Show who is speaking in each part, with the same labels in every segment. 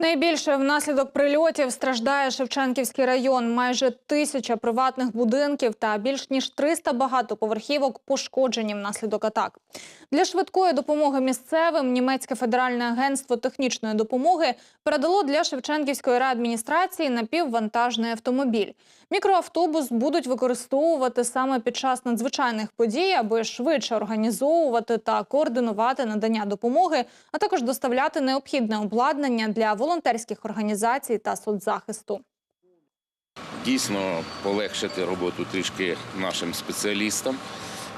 Speaker 1: Найбільше внаслідок прильотів страждає Шевченківський район. Майже тисяча приватних будинків та більш ніж 300 багатоповерхівок пошкоджені внаслідок атак. Для швидкої допомоги місцевим німецьке федеральне агентство технічної допомоги передало для Шевченківської райадміністрації напіввантажний автомобіль. Мікроавтобус будуть використовувати саме під час надзвичайних подій, аби швидше організовувати та координувати надання допомоги, а також доставляти необхідне обладнання для волонтерських організацій та соцзахисту.
Speaker 2: дійсно полегшити роботу трішки нашим спеціалістам.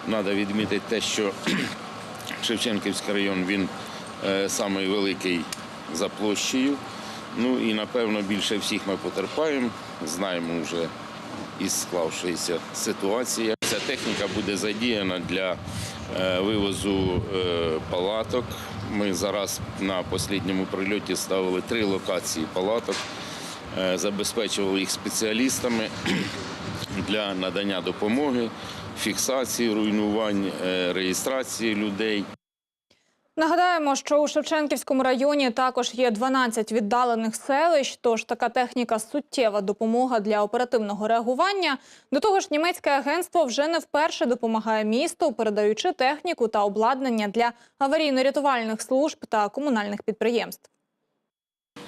Speaker 2: Треба відмітити те, що Шевченківський район він е, самий великий за площею. Ну і напевно більше всіх ми потерпаємо. Знаємо вже із склавшоїся ситуації. Ця техніка буде задіяна для е, вивозу е, палаток. Ми зараз на останньому прильоті ставили три локації палаток, е, забезпечували їх спеціалістами для надання допомоги, фіксації руйнувань, реєстрації людей.
Speaker 1: Нагадаємо, що у Шевченківському районі також є 12 віддалених селищ, тож така техніка суттєва допомога для оперативного реагування. До того ж, німецьке агентство вже не вперше допомагає місту, передаючи техніку та обладнання для аварійно-рятувальних служб та комунальних підприємств.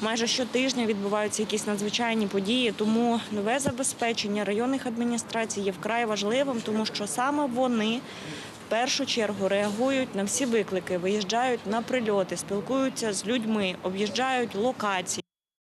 Speaker 3: Майже щотижня відбуваються якісь надзвичайні події, тому нове забезпечення районних адміністрацій є вкрай важливим, тому що саме вони першу чергу реагують на всі виклики, виїжджають на прильоти, спілкуються з людьми, об'їжджають локації.